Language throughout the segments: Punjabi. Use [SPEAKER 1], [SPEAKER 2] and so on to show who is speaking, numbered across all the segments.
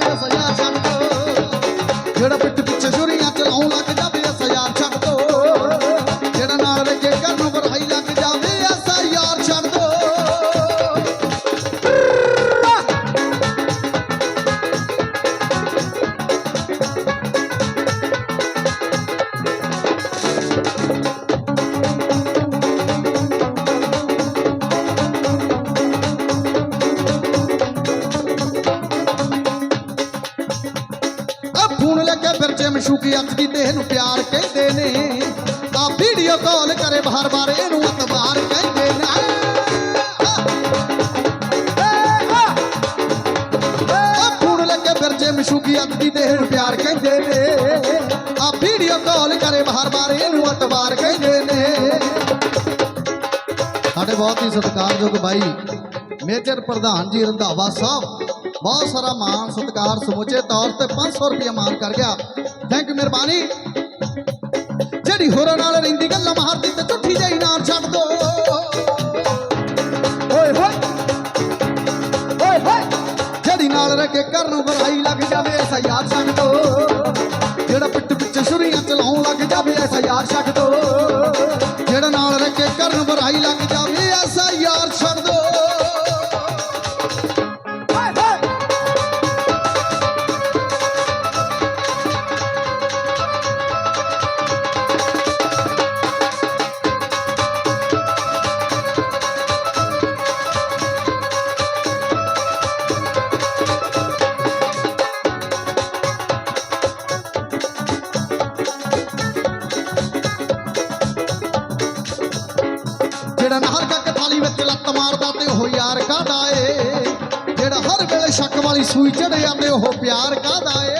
[SPEAKER 1] ਜਾਵੇ ਸਜ਼ਾ ਛੱਡ ਆ ਫੋਨ ਲੱਗੇ ਫਿਰ ਮਸ਼ੂਕੀ ਅੱਖ ਦੀ ਦੇਹ ਨੂੰ ਪਿਆਰ ਕਹਿੰਦੇ ਨੇ। ਆ ਵੀਡੀਓ ਕਾਲ ਕਰੇ ਬਾਰ ਬਾਰ ਇਹਨੂੰ ਅਤਬਾਰ ਕਹਿੰਦੇ ਨੇ। ਮਸ਼ੂਕੀ ਅੱਖ ਦੀ ਦੇਹ ਨੂੰ ਪਿਆਰ ਕਹਿੰਦੇ ਨੇ। ਆ ਵੀਡੀਓ ਕਾਲ ਕਰੇ ਬਾਰ ਬਾਰ ਇਹਨੂੰ ਅਤਬਾਰ ਕਹਿੰਦੇ ਨੇ। ਸਾਡੇ ਬਹੁਤ ਹੀ ਸਤਿਕਾਰਯੋਗ ਬਾਈ, ਮੇਜਰ ਪ੍ਰਧਾਨ ਜੀ ਰੰਧਾਵਾ ਸਾਹਿਬ। ਬਹੁਤ ਸਾਰਾ ਮਾਣ ਸਤਿਕਾਰ ਸਮੁੱਚੇ ਤੌਰ ਤੇ 500 ਰੁਪਏ ਮਾਨ ਕਰ ਗਿਆ। ਥੈਂਕ ਯੂ ਮਿਹਰਬਾਨੀ। ਜਿਹੜੀ ਹੋਰਾਂ ਨਾਲ ਰਹਿੰਦੀ ਗੱਲਾਂ ਮਾਰਦੀ ਤੇ ਝੂਠੀ ਜਾਈ ਨਾਲ ਛੱਡ ਦੋ। ਓਏ ਹੋਏ ਓਏ ਹੋਏ, ਜਿਹੜੀ ਨਾਲ ਰਹਿ ਕੇ ਕਰਨ ਨੂੰ ਬੁਰਾਈ ਲੱਗ ਜਾਵੇ, ਐਸਾ ਯਾਰ ਛੱਡ ਦੋ। ਜਿਹੜਾ ਪਿੱਟ ਪਿੱਛੇ ਛੁਰੀਆਂ ਚਲਾਉਣ ਲੱਗ ਜਾਵੇ, ਐਸਾ ਯਾਰ ਛੱਡ ਦੋ। ਜਿਹੜਾ ਨਾਲ ਰਹਿ ਕੇ ਕਰਨ ਨੂੰ ਬੁਰਾਈ ਲੱਗ ਜਾਵੇ, ਐਸਾ ਯਾਰ ਛੱਡ ਦੋ। ਜਿਹੜਾ ਨਹਰ ਕੱਕ ਥਾਲੀ ਵਿੱਚ ਲੱਤ ਮਾਰਦਾ ਤੇ ਉਹ ਯਾਰ ਕਾਦਾ ਏ? ਜਿਹੜਾ ਹਰ ਵੇਲੇ ਸ਼ੱਕ ਵਾਲੀ ਸੂਈ ਚੜਿਆ ਤੇ ਉਹ ਪਿਆਰ ਕਾਦਾ ਏ?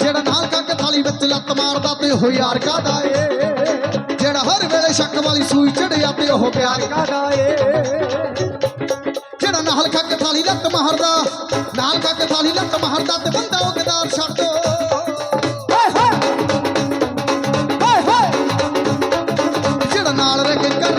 [SPEAKER 1] ਜਿਹੜਾ ਨਾਲ ਕੱਕ ਥਾਲੀ ਵਿੱਚ ਲੱਤ ਮਾਰਦਾ ਤੇ ਉਹ ਯਾਰ ਕਾਦਾ ਏ? ਜਿਹੜਾ ਹਰ ਵੇਲੇ ਸ਼ੱਕ ਵਾਲੀ ਸੂਈ ਚੜਿਆ ਤੇ ਉਹ ਪਿਆਰ ਕਾਦਾ ਏ? ਜਿਹੜਾ ਨਾਲ ਕੱਕ ਥਾਲੀ ਲੱਤ ਮਾਰਦਾ, ਨਾਲ ਕੱਕ ਥਾਲੀ ਲੱਤ ਮਾਰਦਾ ਤੇ ਬੰਦਾ ਉਹ ਗਦਾਰ ਛੱਡ ਦੋ।